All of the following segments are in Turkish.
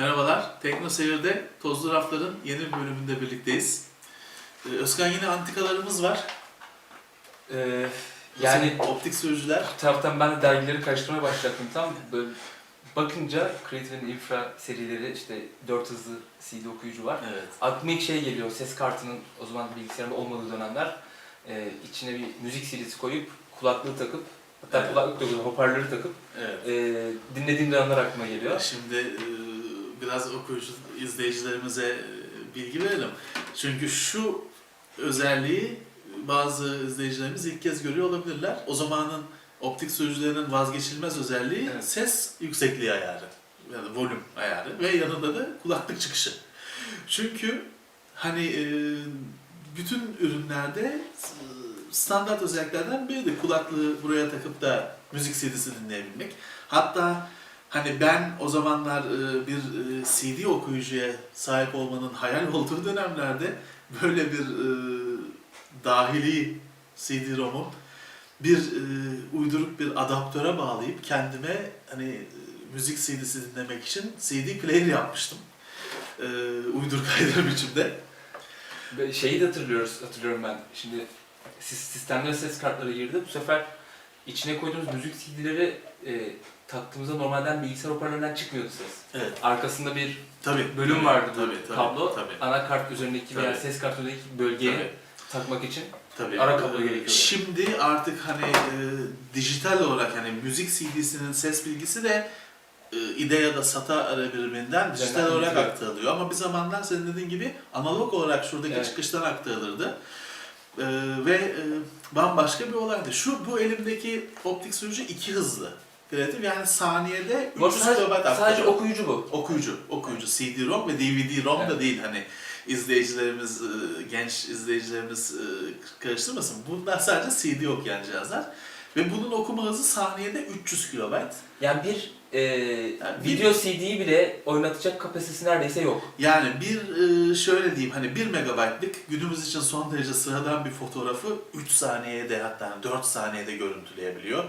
Merhabalar, Tekno Seyir'de Tozlu Raflar'ın yeni bir bölümünde birlikteyiz. Ee, Özkan yine antikalarımız var. Ee, yani optik sürücüler. bir taraftan ben de dergileri karıştırmaya başladım tam böyle bakınca Creative'in infra serileri işte 4 hızlı CD okuyucu var. Evet. Aklıma ilk şey geliyor ses kartının o zaman bilgisayarımda olmadığı dönemler e, içine bir müzik CD'si koyup kulaklığı takıp hatta Evet. kulaklık da hoparlörü takıp Evet. e, dinlediğim dönemler aklıma geliyor. Şimdi e, biraz okuyucu izleyicilerimize e, bilgi verelim. Çünkü şu özelliği bazı izleyicilerimiz ilk kez görüyor olabilirler. O zamanın optik sürücülerinin vazgeçilmez özelliği Evet. ses yüksekliği ayarı. Yani volüm ayarı ve yanında da kulaklık çıkışı. Çünkü hani e, bütün ürünlerde e, standart özelliklerden biri de kulaklığı buraya takıp da müzik CD'si dinleyebilmek. Hatta hani ben o zamanlar e, bir e, CD okuyucuya sahip olmanın hayal olduğu dönemlerde böyle bir e, dahili CD-ROM'u bir uyduruk bir adaptöre bağlayıp kendime hani müzik CD'si dinlemek için CD player yapmıştım. E, uydur kaydır biçimde. Şeyi de hatırlıyoruz, hatırlıyorum ben. Şimdi sis- sistemlere ses kartları girdi. Bu sefer içine koyduğumuz müzik CD'leri e, taktığımızda normalden bilgisayar hoparlöründen çıkmıyordu ses. Evet. Arkasında bir Tabii. bölüm vardı bu tabii, tabii, kablo. Tabii. Anakart üzerindeki veya Tabii. ses kartı üzerindeki bölgeye Tabii. takmak için. Tabii. Ara kablo Ee, gerekiyordu. Şimdi artık hani e, dijital olarak hani müzik CD'sinin ses bilgisi de e, IDE ya da SATA ara biriminden dijital Üzerinden olarak aktarılıyor. Ama bir zamanlar senin dediğin gibi analog olarak şuradaki Evet. çıkıştan aktarılırdı. Ee, ve e, bambaşka bir olaydı. Şu bu elimdeki optik sürücü iki hızlı. Kreatif yani saniyede Bu arada 300 sadece, KB aktarıyor. sadece okuyucu bu. Okuyucu, okuyucu. CD-ROM ve DVD-ROM da Evet. değil hani izleyicilerimiz, e, genç izleyicilerimiz e, karıştırmasın. Bunlar sadece CD okuyan cihazlar. Ve bunun okuma hızı saniyede 300 KB. Yani bir e, bir- video CD'yi bile oynatacak kapasitesi neredeyse yok. Yani bir e, şöyle diyeyim hani 1 megabaytlık günümüz için son derece sıradan bir fotoğrafı 3 saniyede hatta 4 saniyede görüntüleyebiliyor.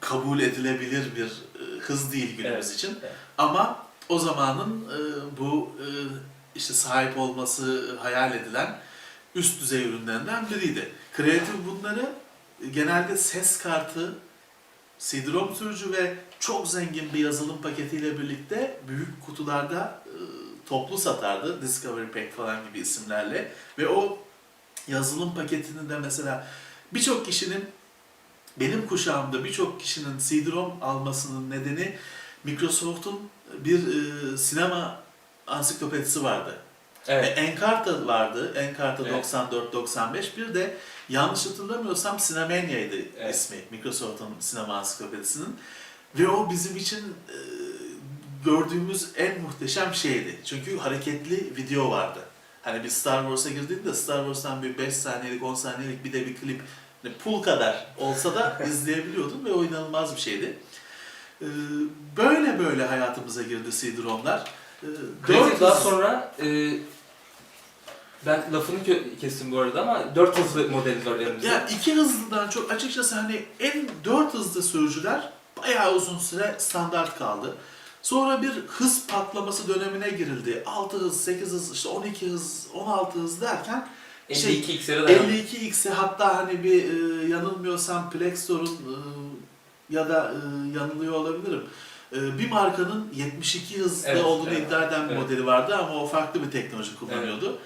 Kabul edilebilir bir e, hız değil günümüz Evet, için. evet. Ama o zamanın e, bu e, işte sahip olması hayal edilen üst düzey ürünlerinden biriydi. Creative bunları genelde ses kartı, CD-ROM sürücü ve çok zengin bir yazılım paketiyle birlikte büyük kutularda e, toplu satardı. Discovery Pack falan gibi isimlerle. Ve o yazılım paketini de mesela birçok kişinin benim kuşağımda birçok kişinin CD-ROM almasının nedeni Microsoft'un bir e, sinema ansiklopedisi vardı. Evet. Ve Encarta vardı. Encarta Evet. 94-95. Bir de yanlış hatırlamıyorsam Cinemania'ydı Evet. ismi. Microsoft'un sinema ansiklopedisinin. Ve o bizim için e, gördüğümüz en muhteşem şeydi. Çünkü hareketli video vardı. Hani bir Star Wars'a girdiğinde Star Wars'tan bir 5 saniyelik, 10 saniyelik bir de bir klip hani pul kadar olsa da izleyebiliyordun ve o inanılmaz bir şeydi. Ee, Böyle böyle hayatımıza girdi CD-ROM'lar. Ee, dört daha sonra e, ben lafını kestim bu arada ama 4 hızlı modeli var elimizde. Ya iki hızlıdan çok açıkçası hani en dört hızlı sürücüler bayağı uzun süre standart kaldı. Sonra bir hız patlaması dönemine girildi. 6 hız, 8 hız, işte 12 hız, 16 hız derken 52 X'lere dayanıyor. 52x'e hatta hani bir e, yanılmıyorsam Plextor'un e, ya da e, yanılıyor olabilirim. E, bir markanın 72 hızda Evet, olduğunu evet, iddia eden bir evet. modeli vardı ama o farklı bir teknoloji kullanıyordu.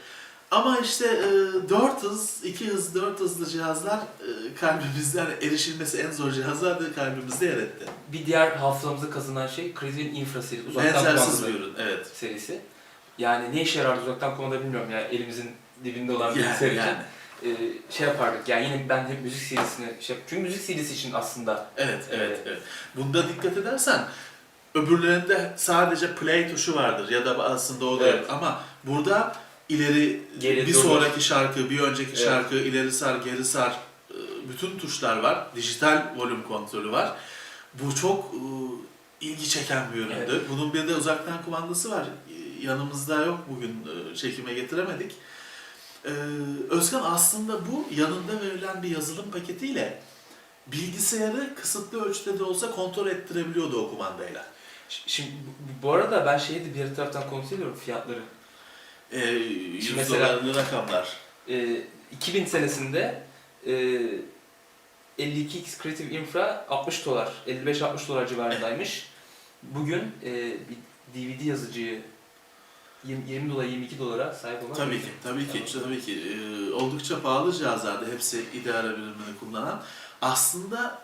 Ama işte e, 4 hız, 2 hız, 4 hızlı cihazlar e, kalbimizde yani erişilmesi en zor cihazlar da kalbimizde yer etti. Bir diğer hafızamızda kazınan şey Creative'in infra serisi. Uzaktan Benzersiz bir ürün, evet. serisi. Yani ne işe yarar uzaktan kumanda bilmiyorum yani elimizin dibinde olan bir Yani, için. yani. E, şey yapardık yani yine ben hep müzik serisini şey Çünkü müzik serisi için aslında Evet, evet, Ee, evet. Bunda dikkat edersen öbürlerinde sadece play tuşu vardır ya da aslında o da Evet. yok. Ama burada ileri Geri bir dur. sonraki şarkı, bir önceki Evet. şarkı, ileri sar, geri sar e, bütün tuşlar var. Dijital volüm kontrolü var. Bu çok e, ilgi çeken bir üründü. Evet. Bunun bir de uzaktan kumandası var. E, Yanımızda yok bugün çekime getiremedik. Özkan aslında bu yanında verilen bir yazılım paketiyle bilgisayarı kısıtlı ölçüde de olsa kontrol ettirebiliyordu o kumandayla. Şimdi bu- bu arada ben şeyi de bir taraftan kontrol ediyorum fiyatları. 100 mesela- dolarlı rakamlar. Ee, 2000 senesinde e, 52x Creative Infra 60 dolar, 55-60 dolar civarındaymış. Bugün e, bir DVD yazıcıyı 20, 20 dolar 22 dolara sahip olan Tabii ki, tabii ki, tabii ki. Ee, oldukça pahalı cihazlardı hepsi idare birimini kullanan. Aslında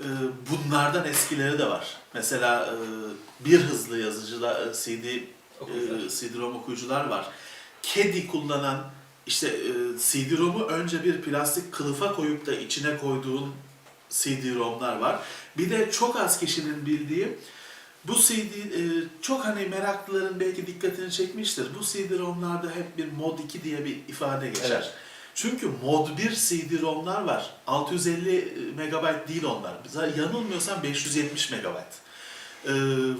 e, bunlardan eskileri de var. Mesela e, bir hızlı yazıcılar, e, CD, okuyucular. e, CD-ROM okuyucular var. Kedi kullanan işte e, CD-ROM'u önce bir plastik kılıfa koyup da içine koyduğun CD-ROM'lar var. Bir de çok az kişinin bildiği bu CD e, çok hani meraklıların belki dikkatini çekmiştir. Bu CD-ROM'larda hep bir mod 2 diye bir ifade geçer. Evet. Çünkü mod 1 CD-ROM'lar var. 650 MB değil onlar. Yanılmıyorsam 570 MB. Ee,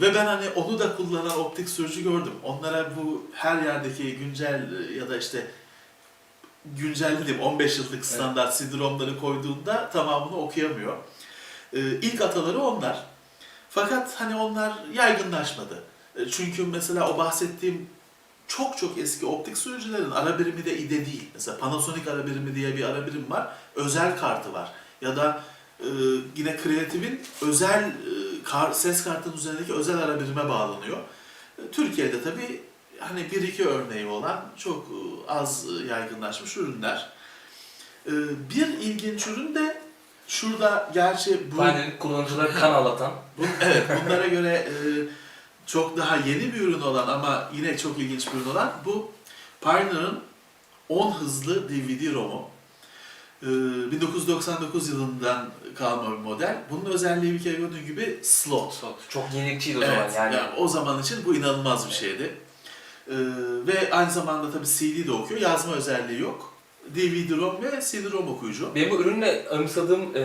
ve ben hani onu da kullanan optik sürücü gördüm. Onlara bu her yerdeki güncel e, ya da işte güncel dedim 15 yıllık standart CD-ROM'ları koyduğunda tamamını okuyamıyor. Ee, ilk ataları onlar. Fakat hani onlar yaygınlaşmadı. E, Çünkü mesela o bahsettiğim çok çok eski optik sürücülerin ara birimi de IDE değil. Mesela Panasonic ara birimi diye bir ara birim var. Özel kartı var. Ya da e, yine Creative'in özel e, kar, ses kartının üzerindeki özel ara birime bağlanıyor. E, Türkiye'de tabii hani bir iki örneği olan çok e, az e, yaygınlaşmış ürünler. Bir ilginç ürün de şurada gerçi bu Kütüphanenin kullanıcıları kan ağlatan. bu, evet, bunlara göre çok daha yeni bir ürün olan ama yine çok ilginç bir ürün olan bu Pioneer'ın 10 hızlı DVD ROM'u. E, 1999 yılından kalma bir model. Bunun özelliği bir kere gördüğün gibi slot. Çok yenilikçiydi o Evet, zaman yani. yani o zaman için bu inanılmaz bir şeydi. E, ve aynı zamanda tabii CD de okuyor, yazma özelliği yok. DVD-ROM ve CD-ROM okuyucu. Benim bu ürünle anımsadığım e,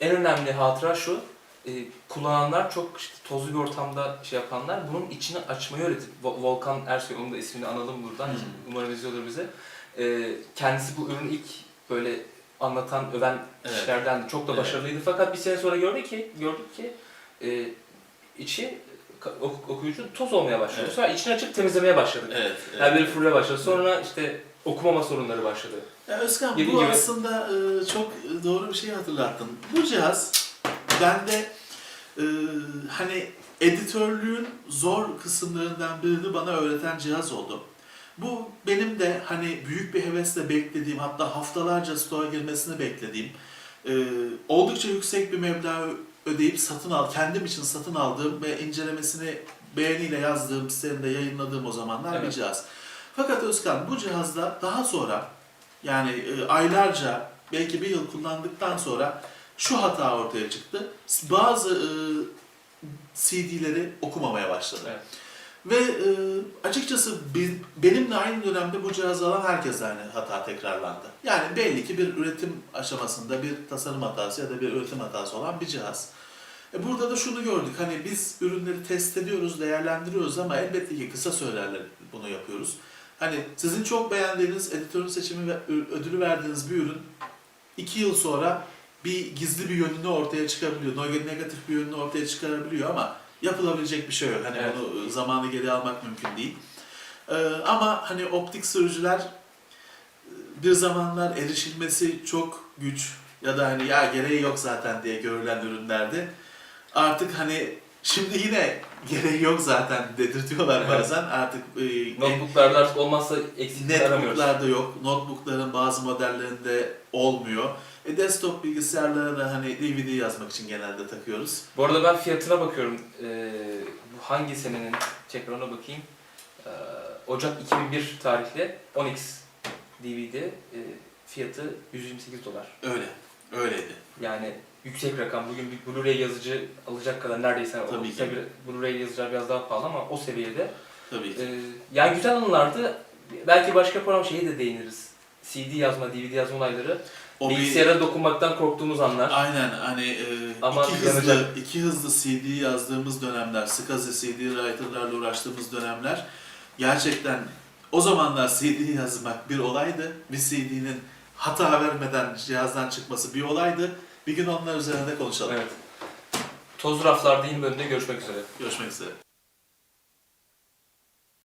en önemli hatıra şu. E, kullananlar çok işte tozlu bir ortamda şey yapanlar bunun içini açmayı öğretip Vo- Volkan Ersoy onun da ismini analım buradan. Hı. Umarım izliyordur bize. E, kendisi bu ürünü ilk böyle anlatan, öven Evet. kişilerden çok da Evet. başarılıydı. Fakat bir sene sonra gördük ki gördük ki e, içi ka- okuyucu toz olmaya başladı. Evet. Sonra içini açıp temizlemeye başladık. Evet. evet. Her biri fırlaya başladı. Sonra işte okumama sorunları başladı. Ya Özkan Gibi bu gibi. aslında e, çok doğru bir şey hatırlattın. Bu cihaz bende e, hani editörlüğün zor kısımlarından birini bana öğreten cihaz oldu. Bu benim de hani büyük bir hevesle beklediğim hatta haftalarca stoğa girmesini beklediğim e, oldukça yüksek bir meblağ ödeyip satın al, kendim için satın aldığım ve incelemesini beğeniyle yazdığım, sitemde yayınladığım o zamanlar bir Evet. cihaz. Fakat Özkan bu cihazda daha sonra yani e, aylarca belki bir yıl kullandıktan sonra şu hata ortaya çıktı. Bazı e, CD'leri okumamaya başladı. Evet. Ve e, açıkçası biz, benimle aynı dönemde bu cihazı alan herkes aynı hata tekrarlandı. Yani belli ki bir üretim aşamasında bir tasarım hatası ya da bir üretim hatası olan bir cihaz. E burada da şunu gördük. Hani biz ürünleri test ediyoruz, değerlendiriyoruz ama elbette ki kısa sürelerle bunu yapıyoruz. Hani sizin çok beğendiğiniz editörün seçimi ve ödülü verdiğiniz bir ürün iki yıl sonra bir gizli bir yönünü ortaya çıkabiliyor. neg- Negatif bir yönünü ortaya çıkarabiliyor ama yapılabilecek bir şey yok. Hani Evet. onu zamanı geri almak mümkün değil. Ee, ama hani optik sürücüler e, bir zamanlar erişilmesi çok güç ya da hani ya gereği yok zaten diye görülen ürünlerdi. Artık hani şimdi yine gereği yok zaten dedirtiyorlar Evet. bazen. Artık e, Notebooklarda artık olmazsa eksiklik aramıyoruz. Netbook'larda yok. Notebook'ların bazı modellerinde olmuyor. E desktop bilgisayarlara da hani DVD yazmak için genelde takıyoruz. Bu arada ben fiyatına bakıyorum. Ee, bu hangi senenin? Tekrar ona bakayım. Ee, Ocak 2001 tarihli 10x DVD e, fiyatı 128 dolar. Öyle. Öyleydi. Yani yüksek rakam. Bugün bir Blu-ray yazıcı alacak kadar neredeyse. o Tabii ki. tabii Blu-ray yazıcılar biraz daha pahalı ama o seviyede. Tabii ki. Ee, yani güzel anılardı. Belki başka program şeyi de değiniriz. CD yazma, DVD yazma olayları. O bir- Bilgisayara dokunmaktan korktuğumuz anlar. Aynen hani e, Ama iki hızlı yanacak. iki hızlı CD yazdığımız dönemler, SCSI CD writer'larla uğraştığımız dönemler gerçekten o zamanlar CD yazmak bir olaydı. Bir CD'nin hata vermeden cihazdan çıkması bir olaydı. Bir gün onlar üzerinde konuşalım. Evet. Toz Raflarda yeni bölümde görüşmek üzere. Görüşmek üzere.